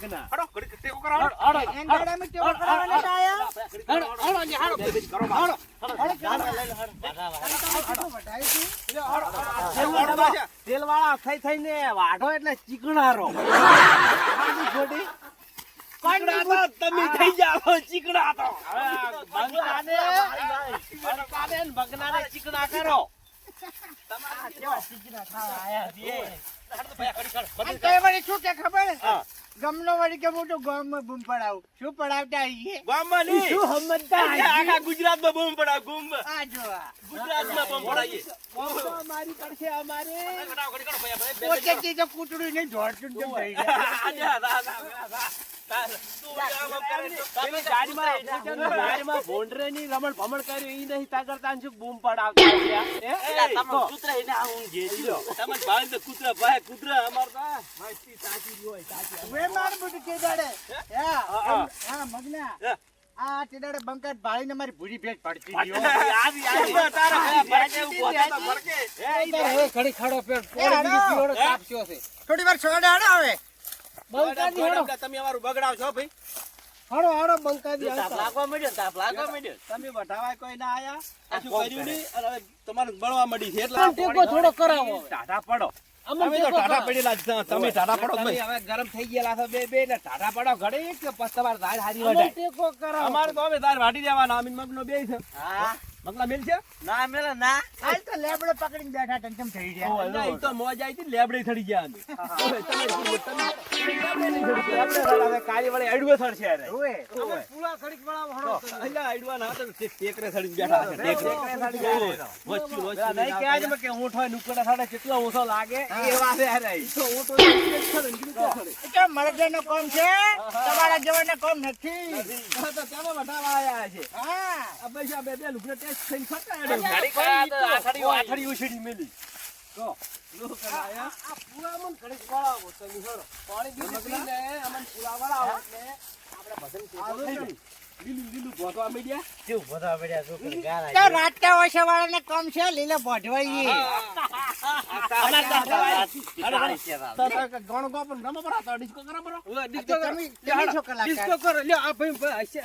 ભગના હડો ટેકો કરાવો આયા? કરો? તેલવાળા થઈ થઈને વાઢો એટલે ચીકણારો ચીકણા તમે થઈ જાઓ ચીકણા તો ચીકણા કરો તમારા કેવા ચીકણા ખાવા આયા શું કે ખબર હા. ગમનો વળી કે તો ગામમાં બૂમ પડાવું. શું પડાવતા આઈએ ગામમાં નહીં. શું સમજતા આખા ગુજરાતમાં બૂમ પડાવ બૂમ. આ જો. ગુજરાતમાં બૂમ પડાવીએ. અમારે કરાવો, ઘડીક કરો, ભાઈ, આપણે બે પોતે થી તો કૂતરું નહીં જોડતું તેમ થઈ જાય. રમણ ભમણ કર્યું એ નહીં તાગરતા ને શું બૂમ પડાવતા. તમારો કૂતરા એને આ ઊંઘ જે છે. તમારે ભાઈ તો કૂતરા ભાઈ કૂતરા અમાર તો આ સાચી હોય, સાચી. હવે માર બધું તે દાડે. હા, હા. હા, મગના. આ તે દાડે ભાળીને મારી ભૂરી ભેટ પડતી હતી, આવી, આવી. તારા ભડકે ઊભો થતો ભડકે. એ, ઈ ભાઈ, એ હાડો. થોડી વાર છોડે બંકાજી હેડો. તમે અમારું બગડાવ છો ભાઈ હાડો હાડો બંકાજી તાપ લાગવા મળ્યો તાપ લાગવા મળ્યો તમે વઢાવાય કોઈ ના આયા. કશું કર્યું નહીં અને હવે તમારે બળવા મળી છે. એટલે ટેકો થોડો કરાવો. ટાટા પડો. તમે તો ટાટા પડેલા જ તમે ટાટા પડો તમે હવે ગરમ થઈ ગયેલા છો બે બે ને ટાટા પડો ઘડી કે પછી તમારે દાળ હારી વઢાય? ટેકો કરાવો. અમારે તો હવે તાર વાટી દેવાના. અમીન મગનો બે છે. હા. મગલા મેલ છે ના મેલા ના હાલ તો લેબડે પકડીને બેઠા ટમટમ થઈ ગયા. ના, ઈ તો મોજ આવી હતી લેબડે થડી ગયા અમે. ઓય, તમે શું, તમે- તમે લેબડે નહીં થડી ગયા. હવે કાળી વળી અડવો થડશે અરે. ઓવે. ઓય. અલા, આડવા ના તે ટેકરે થડી બેઠા છે, ટેકરે. થડી ગયા વચ્ચે વચ્ચે નહીં કે આજ કે ઊંઠ નુકડા થડે કેટલો ઓછો લાગે એ વાત છે અરે. તો ઊંટો એક જ થડે ને, છે તમારા જેવાનો કોમ નથી તો તેમાં વટાવા આયા છે. હા પૈસા બે બે લુગડા ટેસ્ટ થઈને ફરતા હેડે. ઘડીક વાર તો આથડી આથડી ઉછળી મેલી તો. આ પુરામણ ઘડીક વળાવો. પાણી નીકળી અમને પુરા વળાવો ભજન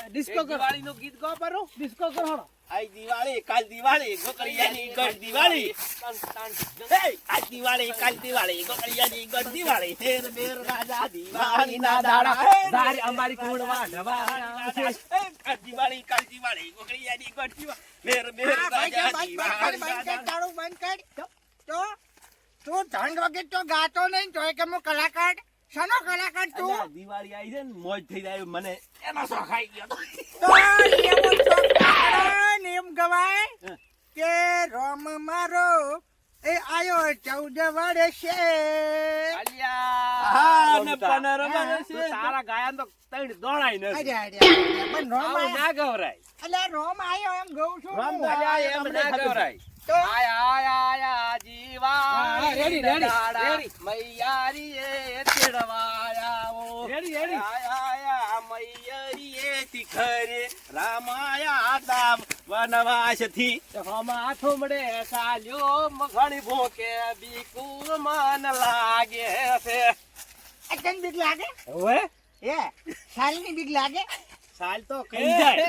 ડિસ્કો કરો ડિસ્કો કરો તમે તમે છો કલાકાર ડિસ્કો કરો લ્યો આ ભાઈ ડિસ્કો કરો દિવાળીનું ગીત ગાઓ પારો ડિસ્કો કરો હળો આજ દિવાળી કાલ દિવાળી ગોકળિયાની ગઢ દિવાળી. આજ દિવાળી કાલ દિવાળી ગોકળિયાની ગઢ દિવાળી. ફેર બેર રાજા દિવાળીના દાડા. હે, દારી અમારી કુંડવા નવા આજ દિવાળી કાલ દિવાળી ગોકળિયાની ગઢ દિવાળી. ફેર બેર રાજા દિવાળી દાડા. તાળું બંધ કર. તો તું ધન વગર તો ગાતો નહીં તો કે હું કલાકાર. શાનો કલાકાર તું? દિવાળી આવી છે ને મોજ થઈ જાય મને. એનો શોખ આવી ગયો. રોમ મારો. એ આયો ચૌદ વડે હા, ને પનરમા હા, છે. તારા ગાયન તો ત્રણ દોડાય અરે, અરે, અરે, પણ રોમ ના ગવરાય. અલ્યા, રોમ આયો એમ ગઉં છું રોમ હું. તો અલ્યા, આ એમ ના ગવરાય. આયા આયા આયા જીવા હા, ready, ready, ready. મૈયારી એ તેડવાયા ઓ. Ready, ready. આયા આયા મૈયરીએ તિખરે રામાયા દામ વનવાસથી હમા મળે સાલ્યો મઘણી ભોકે બીકુર માન લાગે છે. આ બીક લાગે? હવે? એ સાલની બીક લાગે? સાલ તો કઈ જાય.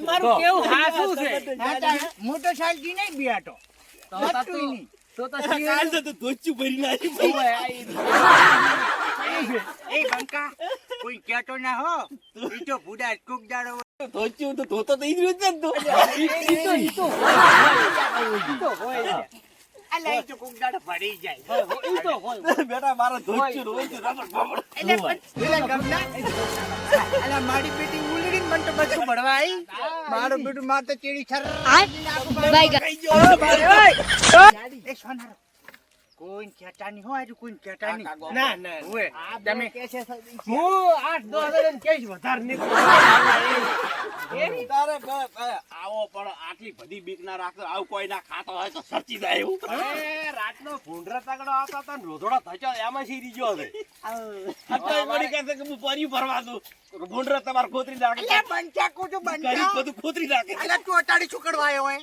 તમારું કેવું હાસું છે? મોટો સાલ કી નહીં બિયાતો તો તો તું. તો તો કાલ તો તું ધોચું ભરી નાખી. એ બંકા કોઈ કહેતો ના હો. ઈ તો ભૂડા કોક દાડો ધોચું તો ધોતો તો ઈ જ ને તો. ઈ તો ઈ તો હોય છે. તો કોક દાડો ભરી જાય. ઈ તો હોય. બેટા મારો. એટલે ગમના? અલા બેટી ઉલડી મને તો બધું ભણવા આવી મારું બેટું માર તો ચેડી છર. સોનારો. કોઈ કહેતા નહીં હો કોઈ કહેતા નહીં ના ના ઓએ તમે હું આઠ દસ ને કઈશ વધારે નીકળું તારે બ- બ- આવો પણ આટલી બધી બીક ના રાખતો આવું કોઈ ના ખાતો હોય તો સચી જાય એવું. અરે રાતનો ભૂંડરા તગડો આવતા ને રોધડો થયો એમાં શીરી ગયો છે? અત્યારે વળી કહે છે કે હું પર્યું ભરવા દઉં. ભૂંડરા તમારે ખોતરી નાખે અલ્યા બંચા કુટું ગરીબ બંચા બધું ખોતરી નાખે અલા તું અટાડી છુકડવા આવ્યો હોય?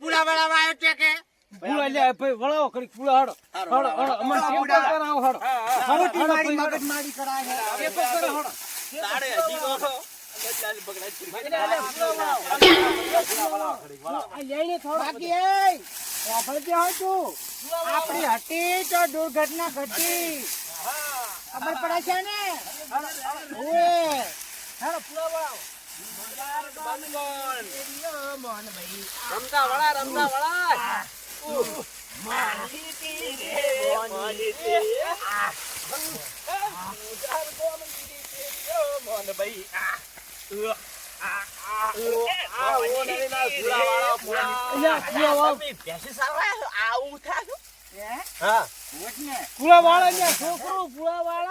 વાળા આવ્યો છે કે? પૂળા લે ભાઈ વળાવો ખરી પૂળા હાડો. હાડો હાડો અમને ટેમ્પો કરાવો હાડો. મારી મગજ મારી કરાય કરો હાડો. હજી તો કરી. આપણી હતી તો દુર્ઘટના ઘટી. ખબર પડે છે ને? રમતા વળા રમતા વળા. પૂળા વાળો છોકરો પૂળા વાળા